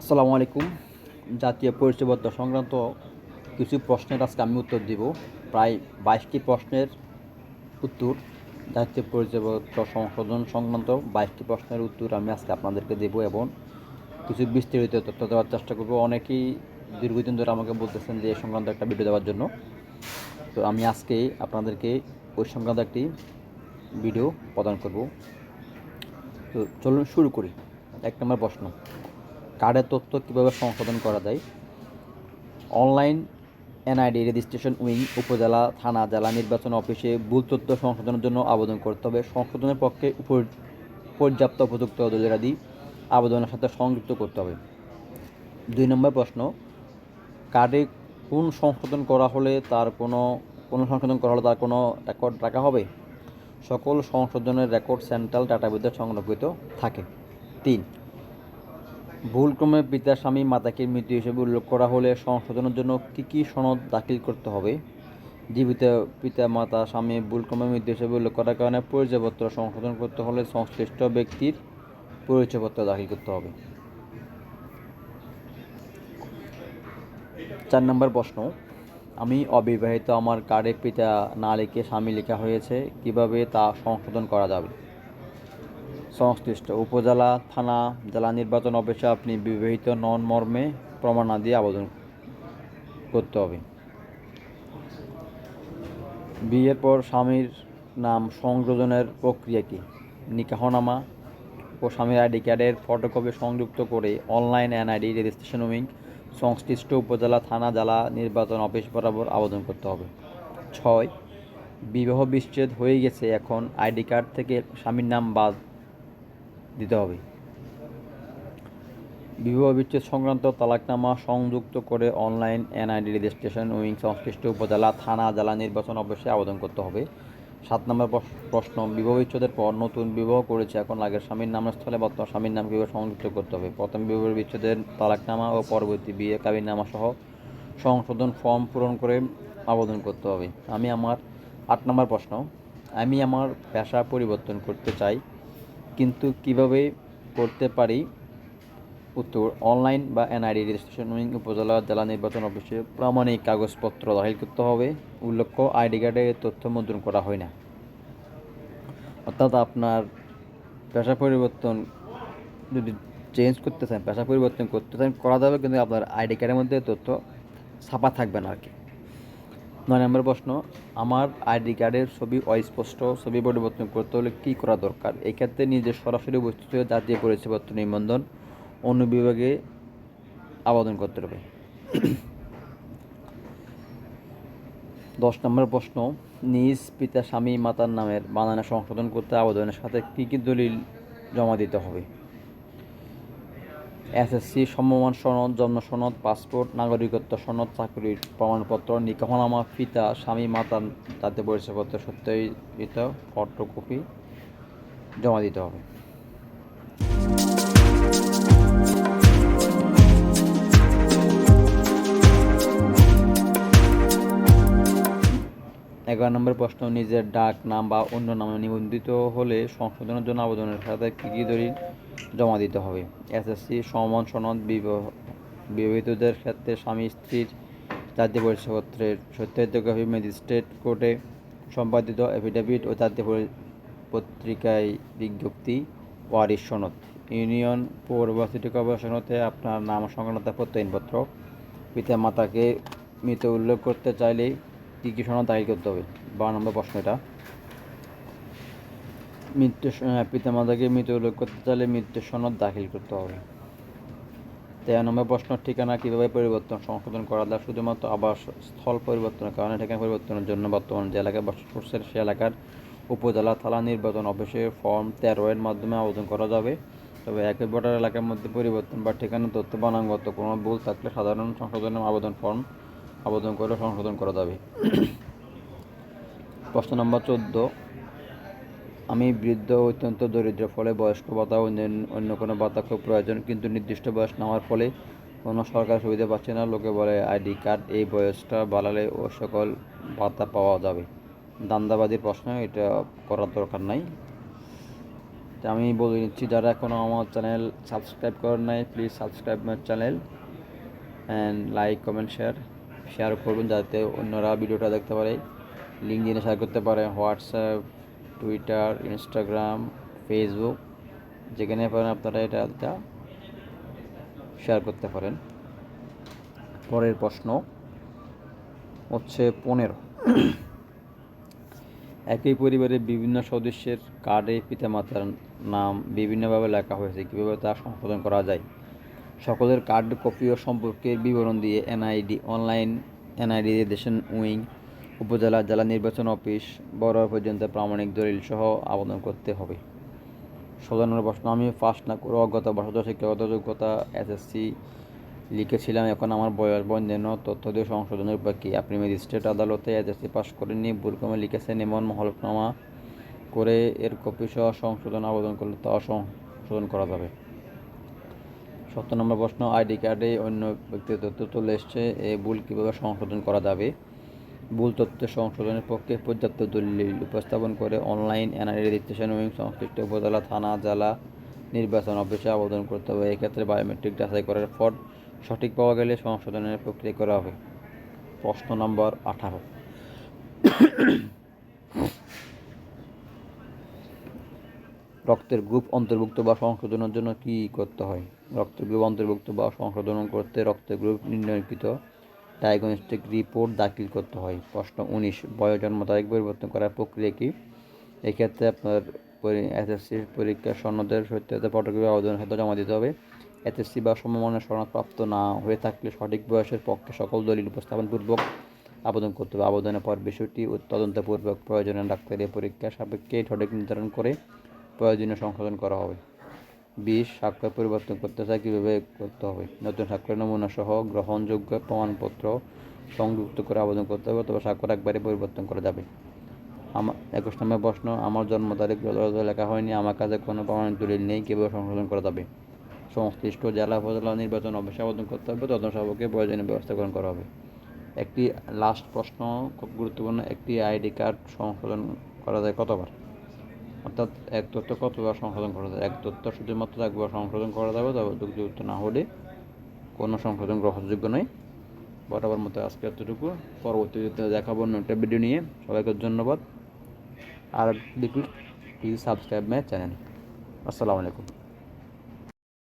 আসসালামু আলাইকুম। জাতীয় পরিচয়পত্র সংক্রান্ত কিছু প্রশ্নের আজকে আমি উত্তর দিব। প্রায় বাইশটি প্রশ্নের উত্তর জাতীয় পরিচয়পত্র সংশোধন সংক্রান্ত বাইশটি প্রশ্নের উত্তর আমি আজকে আপনাদেরকে দেব এবং কিছু বিস্তারিত তথ্য দেওয়ার চেষ্টা করব। অনেকেই দীর্ঘদিন ধরে আমাকে বলতেছেন যে এই সংক্রান্ত একটা ভিডিও দেওয়ার জন্য। তো আমি আজকে আপনাদেরকে ওই সংক্রান্ত একটি ভিডিও প্রদান করব। তো চলুন শুরু করি। এক নম্বর প্রশ্ন কার্ডের তথ্য কীভাবে সংশোধন করা যায়। অনলাইন এনআইডি রেজিস্ট্রেশন উইং, উপজেলা, থানা, জেলা নির্বাচন অফিসে ভুল তথ্য সংশোধনের জন্য আবেদন করতে হবে। সংশোধনের পক্ষে পর্যাপ্ত উপযুক্ত দলিলাদি আবেদনের সাথে সংযুক্ত করতে হবে। দুই নম্বর প্রশ্ন, কার্ডে কোন সংশোধন করা হলে তার কোনো কোনো সংশোধন করা হলে তার কোনো রেকর্ড রাখা হবে? সকল সংশোধনের রেকর্ড সেন্ট্রাল ডাটাবেসে সংরক্ষিত থাকে। তিন ভুলক্রমে পিতা, স্বামী, মাতাকে মৃত্যু হিসেবে উল্লেখ করা হলে সংশোধনের জন্য কী কী সনদ দাখিল করতে হবে? জীবিত পিতা, মাতা, স্বামী ভুলক্রমে মৃত্যু হিসেবে উল্লেখ করার কারণে পরিচয়পত্র সংশোধন করতে হলে সংশ্লিষ্ট ব্যক্তির পরিচয়পত্র দাখিল করতে হবে। চার নম্বর প্রশ্ন, আমি অবিবাহিত আমার কার্ডে পিতা না লিখে স্বামী লেখা হয়েছে, কীভাবে তা সংশোধন করা যাবে? সংশ্লিষ্ট উপজেলা, থানা, জেলা নির্বাচন অফিসে আপনি বিবাহিত নন মর্মে প্রমাণাদি আবেদন করতে হবে। বিয়ের পর স্বামীর নাম সংযোজনের প্রক্রিয়া কী? নিকাহনামা ও স্বামীর আইডি কার্ডের ফটোকপি সংযুক্ত করে অনলাইন এনআইডি, রেজিস্ট্রেশন উইং সংশ্লিষ্ট উপজেলা, থানা, জেলা নির্বাচন অফিস বরাবর আবেদন করতে হবে। ছয়, বিবাহ বিচ্ছেদ হয়ে গেছে, এখন আইডি কার্ড থেকে স্বামীর নাম বাদ দিতে হবে। বিবাহ বিচ্ছেদ সংক্রান্ত তালাকনামা সংযুক্ত করে অনলাইন এনআইডি রেজিস্ট্রেশন উইং সংশ্লিষ্ট উপজেলা, থানা, জেলা নির্বাচন অফিসে আবেদন করতে হবে। সাত নম্বর প্রশ্ন, বিবাহ বিচ্ছেদের পর নতুন বিবাহ করেছে এখন আগের স্বামীর নামের স্থলে বর্তমান স্বামীর নাম কীভাবে সংযুক্ত করতে হবে। প্রথম বিবাহ বিচ্ছেদের তালাকনামা ও পরবর্তী বিয়ে কাবিননামা সহ সংশোধন ফর্ম পূরণ করে আবেদন করতে হবে। আমি আমার আট নম্বর প্রশ্ন, আমি আমার পেশা পরিবর্তন করতে চাই। কিন্তু কীভাবে করতে পারি? উত্তর, অনলাইন বা এনআইডি রেজিস্ট্রেশন উইং উপজেলা জেলা নির্বাচন অফিসে প্রামাণিক কাগজপত্র দাখিল করতে হবে। উল্লেখ্য, আইডি কার্ডে তথ্য মুদ্রণ করা হয় না। অর্থাৎ আপনার পেশা পরিবর্তন যদি চেঞ্জ করতে চান, পেশা পরিবর্তন করতে চান, করা যাবে, কিন্তু আপনার আইডি কার্ডের মধ্যে তথ্য ছাপা থাকবে না আর কি। নয় নম্বর প্রশ্ন, আমার আইডি কার্ডের ছবি অস্পষ্ট, ছবি পরিবর্তন করতে হলে কী করা দরকার? এক্ষেত্রে নিজের সরাসরি উপস্থিত হয়ে জাতীয় পরিচয়পত্র নিবন্ধন অন্য বিভাগে আবেদন করতে হবে। দশ নম্বর প্রশ্ন, নিজ পিতা, স্বামী, মাতার নামের বানানা সংশোধন করতে আবেদনের সাথে কী কী দলিল জমা দিতে হবে? এসএসসি, সমমান সনদ, জন্ম সনদ, পাসপোর্ট, নাগরিকত্ব সনদ, চাকরির প্রমাণপত্র, নিকাহনামা পিতা স্বামী মাতার জাতীয় পরিচয়পত্র সত্যায়িত ফটোকপি জমা দিতে হবে। এগারো নম্বর প্রশ্ন, নিজের ডাক, নাম বা অন্য নামে নিবন্ধিত হলে সংশোধনের জন্য আবেদনের সাথে কী কী দলিল জমা দিতে হবে? এসএসসি সমান সনদ বিবাহ বিবাহিতদের ক্ষেত্রে স্বামী স্ত্রীর জাতীয় পরিচয়পত্রের সত্যায়িত কপি ম্যাজিস্ট্রেট কোর্টে সম্পাদিত এফিডেভিট ও জাতীয় পত্রিকায় বিজ্ঞপ্তি, ওয়ারিশ সনদ। ইউনিয়ন পৌর বা সিটি কর্পোরেশনতে আপনার নাম সংক্রান্ত প্রত্যয়নপত্র পিতা মাতাকে মৃত উল্লেখ করতে চাইলে কী কী সনদ দাখিল করতে হবে। বারো নম্বর প্রশ্ন এটা। মৃত্যু পিতা মাতাকে মৃত উল্লেখ করতে চাইলে মৃত্যু সনদ দাখিল করতে হবে। তেরো নম্বর প্রশ্ন, ঠিকানা কীভাবে পরিবর্তন, সংশোধন করা যায়? শুধুমাত্র আবাস স্থল পরিবর্তনের কারণে ঠিকানা পরিবর্তনের জন্য বর্তমান যে এলাকায় বসবাস করছেন, সে এলাকার উপজেলা থানা নির্বাচন অফিসে ফর্ম তেরো এর মাধ্যমে আবেদন করা যাবে। তবে একই ভোটার এলাকার মধ্যে পরিবর্তন বা ঠিকানা তথ্য বানানগত কোনো ভুল থাকলে সাধারণ সংশোধনের আবেদন ফর্ম আবেদন করে সংশোধন করা যাবে। প্রশ্ন নম্বর চোদ্দ। আমি বৃদ্ধ অত্যন্ত দরিদ্র, ফলে বয়স্ক ভাতা ও অন্যান্য অন্য কোনো ভাতা খুব প্রয়োজন, কিন্তু নির্দিষ্ট বয়স নেওয়ার ফলে কোনো সরকার সুবিধা পাচ্ছে না। লোকে বলে আইডি কার্ড, এই বয়সটা বাড়ালে ও সকল ভাতা পাওয়া যাবে। দান্দাবাজির প্রশ্ন, এটা করার দরকার নাই। তো আমি বলে নিচ্ছি, যারা এখনও আমার চ্যানেল সাবস্ক্রাইব করেন নাই, please subscribe my channel, and like, comment, share. Share করবেন যাতে অন্যরা ভিডিওটা দেখতে পারে। লিঙ্ক দিয়ে শেয়ার করতে পারে হোয়াটসঅ্যাপ টুইটার ইনস্টাগ্রাম ফেসবুক যেখানে পারেন আপনারা এটা এটা শেয়ার করতে পারেন। পরের প্রশ্ন হচ্ছে পনেরো। একই পরিবারের বিভিন্ন সদস্যের কার্ডে পিতামাতার নাম বিভিন্নভাবে লেখা হয়েছে, কীভাবে তা সংশোধন করা যায়? সকলের কার্ড কপি ও সম্পর্কের বিবরণ দিয়ে এনআইডি, অনলাইন এনআইডি দেশন উইং, উপজেলা, জেলা নির্বাচন অফিস, বড় পর্যন্ত প্রামাণিক দলিল সহ আবেদন করতে হবে। সাধারণ প্রশ্ন, আমি ফার্স্ট না করে অজ্ঞতা বসত শিক্ষাগত যোগ্যতা এসএসসি লিখেছিলাম, এখন আমার বয়স বন্ধেন তথ্য দিয়ে সংশোধনের উপায় কী আপনি ম্যাজিস্ট্রেট আদালতে এসএসসি পাশ করেননি, ভুলক্রমে লিখেছেন এমন হলফনামা করে এর কপি সহ সংশোধন আবেদন করলে তা সংশোধন করা যাবে। সত্তর নম্বর প্রশ্ন, আইডি কার্ডে অন্য ব্যক্তির তথ্য চলে এসছে। এই ভুল কীভাবে সংশোধন করা যাবে? ভুল তথ্য সংশোধনের পক্ষে পর্যাপ্ত দলিল উপস্থাপন করে অনলাইন এনআইডি রেজিস্ট্রেশন উইং সংশ্লিষ্ট উপজেলা, থানা, জেলা নির্বাচন অফিসে আবেদন করতে হবে। এক্ষেত্রে বায়োমেট্রিক যাচাই করার পর সঠিক পাওয়া গেলে সংশোধনের প্রক্রিয়া করা হবে। প্রশ্ন নম্বর আঠারো। রক্তের গ্রুপ অন্তর্ভুক্ত বা সংশোধনের জন্য কী করতে হয়? রক্তের গ্রুপ অন্তর্ভুক্ত বা সংশোধন করতে রক্তের গ্রুপ নির্ণয়কৃত ডায়াগনস্টিক রিপোর্ট দাখিল করতে হয়। প্রশ্ন উনিশ, বয়স জন্ম তারিখ পরিবর্তন করার প্রক্রিয়া কী? এক্ষেত্রে আপনার এসএসসি পরীক্ষার সনদের সত্যতা ফটোগ্রাফি আবেদনের সাথে জমা দিতে হবে। এসএসসি বা সমমানের সনদপ্রাপ্ত না হয়ে থাকলে সঠিক বয়সের পক্ষে সকল দলিল উপস্থাপনপূর্বক আবেদন করতে হবে। আবেদনের পর বিষয়টি তদন্তপূর্বক প্রয়োজনীয় ডাক্তারি পরীক্ষা সাপেক্ষে সঠিক নির্ধারণ করে প্রয়োজনীয় সংশোধন করা হবে। বিশ স্বাক্ষর পরিবর্তন করতে চাই কীভাবে করতে হবে? নতুন স্বাক্ষরের নমুনা সহ গ্রহণযোগ্য প্রমাণপত্র সংযুক্ত করে আবেদন করতে হবে অথবা স্বাক্ষর একবারে পরিবর্তন করা যাবে। আমার একুশ নম্বর প্রশ্ন, আমার জন্ম তারিখ যথাযথ লেখা হয়নি, আমার কাছে কোনো প্রমাণিক দলিল নেই, কীভাবে সংশোধন করা যাবে? সংশ্লিষ্ট জেলা উপজেলা নির্বাচন অফিসে আবেদন করতে হবে, তদন্ত সভাকে প্রয়োজনীয় ব্যবস্থা গ্রহণ করা হবে। একটি লাস্ট প্রশ্ন, খুব গুরুত্বপূর্ণ, একটি আইডি কার্ড সংশোধন করা যায় কতবার? অর্থাৎ এক তথ্য কতবার সংশোধন করা যায়? এক তথ্য শুধুমাত্র একবার সংশোধন করা যাবে, তবে যুক্তিযুক্ত না হলে কোনো সংশোধন গ্রহণযোগ্য নয়। বরাবর মতো আজকে এতটুকু। পরবর্তীতে দেখাবো একটা ভিডিও নিয়ে। সবাইকে ধন্যবাদ। আর দেখুন প্লিজ সাবস্ক্রাইব মাই চ্যানেল আসসালামু আলাইকুম।